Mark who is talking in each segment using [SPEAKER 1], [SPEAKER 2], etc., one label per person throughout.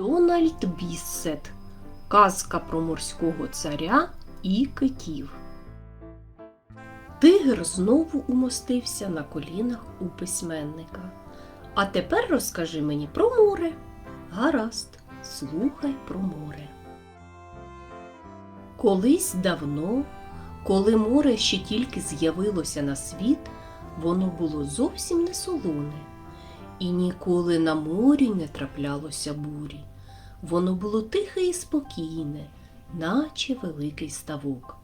[SPEAKER 1] Дональд Біссет. Казка про морського царя і китів. Тигр знову умостився на колінах у письменника. А тепер розкажи мені про море. Гаразд, слухай про море. Колись давно, коли море ще тільки з'явилося на світ, воно було зовсім не солоне, і ніколи на морі не траплялося бурі. Воно було тихе і спокійне, наче великий ставок.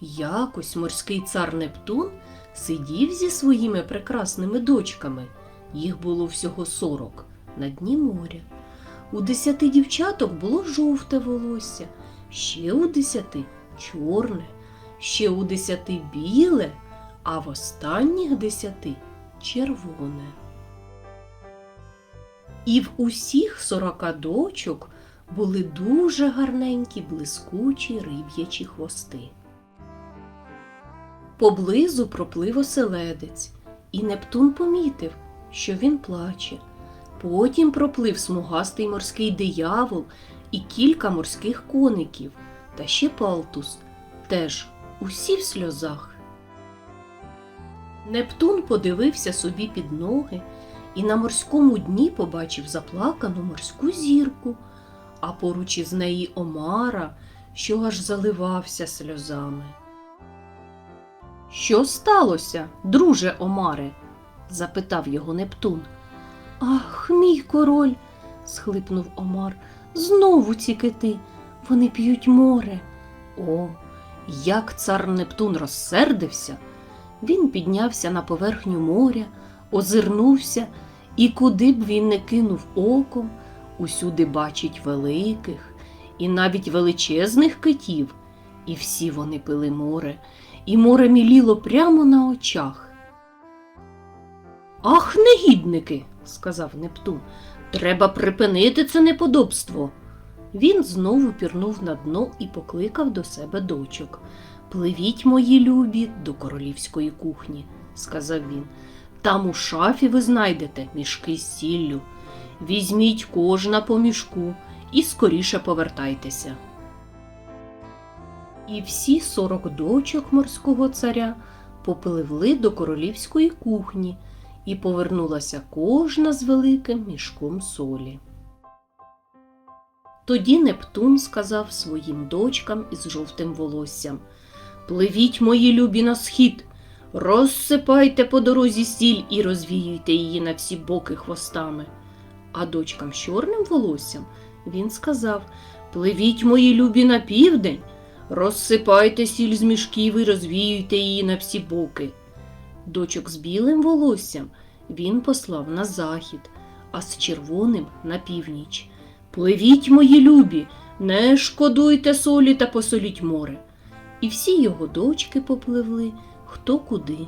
[SPEAKER 1] Якось морський цар Нептун сидів зі своїми прекрасними дочками. Їх було всього сорок на дні моря. У десяти дівчаток було жовте волосся, ще у десяти чорне, ще у десяти біле, а в останніх десяти червоне. І в усіх сорока дочок були дуже гарненькі блискучі риб'ячі хвости. Поблизу проплив оселедець, і Нептун помітив, що він плаче. Потім проплив смугастий морський диявол і кілька морських коників, та ще палтус, теж усі в сльозах. Нептун подивився собі під ноги і на морському дні побачив заплакану морську зірку, а поруч із неї Омара, що аж заливався сльозами. Що сталося, друже Омаре? запитав його Нептун. Ах, мій король, схлипнув Омар. Знову ці кити. Вони п'ють море. О, як цар Нептун розсердився. Він піднявся на поверхню моря, озирнувся, і куди б він не кинув оком, усюди бачить великих і навіть величезних китів, і всі вони пили море, і море міліло прямо на очах. Ах, негідники, сказав Нептун, треба припинити це неподобство. Він знову пірнув на дно і покликав до себе дочок. Пливіть, мої любі, до королівської кухні, сказав він. Там у шафі ви знайдете мішки з сіллю. Візьміть кожна по мішку і скоріше повертайтеся. І всі сорок дочок морського царя попливли до королівської кухні, і повернулася кожна з великим мішком солі. Тоді Нептун сказав своїм дочкам із жовтим волоссям Пливіть, мої любі, на схід, розсипайте по дорозі сіль і розвіюйте її на всі боки хвостами. А дочкам з чорним волоссям він сказав Пливіть, мої любі, на південь, розсипайте сіль з мішків і розвіюйте її на всі боки. Дочок з білим волоссям він послав на захід, а з червоним на північ. Пливіть, мої любі, не шкодуйте солі та посоліть море. І всі його дочки попливли хто куди,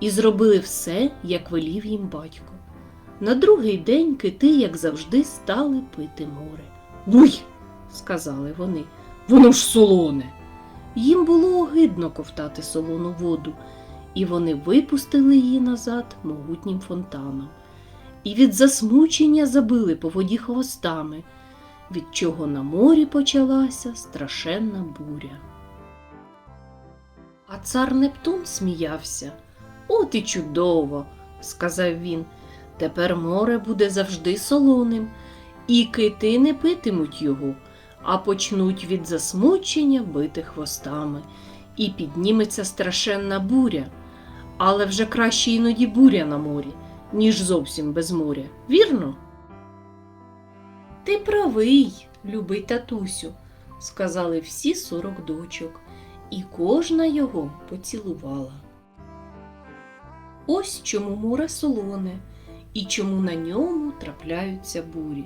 [SPEAKER 1] і зробили все, як велів їм батько. На другий день кити, як завжди, стали пити море. Буй, сказали вони, воно ж солоне. Їм було огидно ковтати солону воду, і вони випустили її назад могутнім фонтаном. І від засмучення забили по воді хвостами, від чого на морі почалася страшенна буря. А цар Нептун сміявся. От і чудово, сказав він. Тепер море буде завжди солоним, і кити не питимуть його, а почнуть від засмучення бити хвостами, і підніметься страшенна буря. Але вже краще іноді буря на морі, ніж зовсім без моря, вірно? Ти правий, любий татусю, сказали всі сорок дочок, і кожна його поцілувала. Ось чому море солоне і чому на ньому трапляються бурі.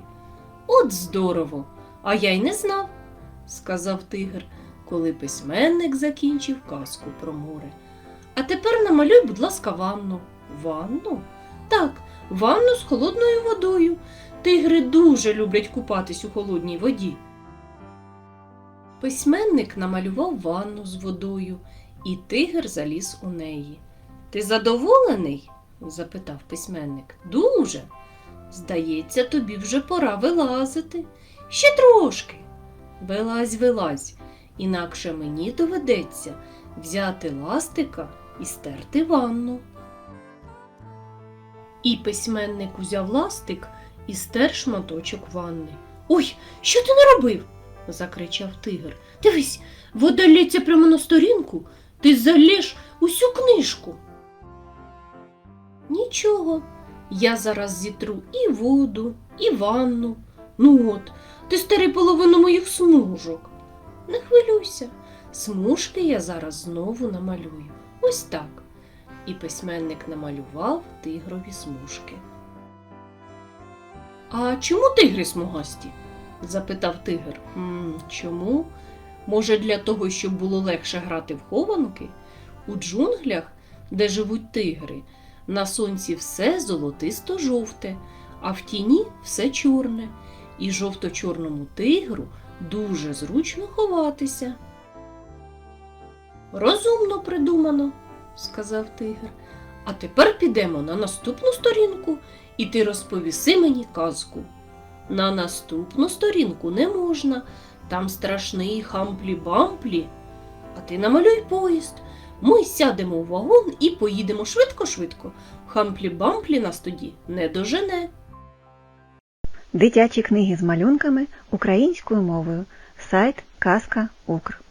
[SPEAKER 1] От здорово! А я й не знав, сказав тигр, коли письменник закінчив казку про море. А тепер намалюй, будь ласка, ванну. Ванну? Так, ванну з холодною водою. Тигри дуже люблять купатись у холодній воді. Письменник намалював ванну з водою, і тигр заліз у неї. Ти задоволений? запитав письменник. Дуже. Здається, тобі вже пора вилазити. Ще трошки. Вилазь, вилазь, інакше мені доведеться взяти ластика і стерти ванну. І письменник узяв ластик і стер шматочок ванни. Ой, що ти наробив? Закричав тигр. Дивись, вода лється прямо на сторінку, ти залєш усю книжку. Нічого, я зараз зітру і воду, і ванну. Ну от, ти старий половину моїх смужок. Не хвилюйся, смужки я зараз знову намалюю. Ось так. І письменник намалював тигрові смужки. А чому тигри смугасті? Запитав тигр. «М, чому? Може, для того, щоб було легше грати в хованки? У джунглях, де живуть тигри, на сонці все золотисто-жовте, а в тіні все чорне, і жовто-чорному тигру дуже зручно ховатися. Розумно придумано, сказав тигр. А тепер підемо на наступну сторінку, і ти розповіси мені казку. На наступну сторінку не можна, там страшний хамплі-бамплі. А ти намалюй поїзд. Ми сядемо у вагон і поїдемо швидко-швидко. Хамплі-бамплі нас тоді не дожене.
[SPEAKER 2] Дитячі книги з малюнками українською мовою. Сайт Казка Укр.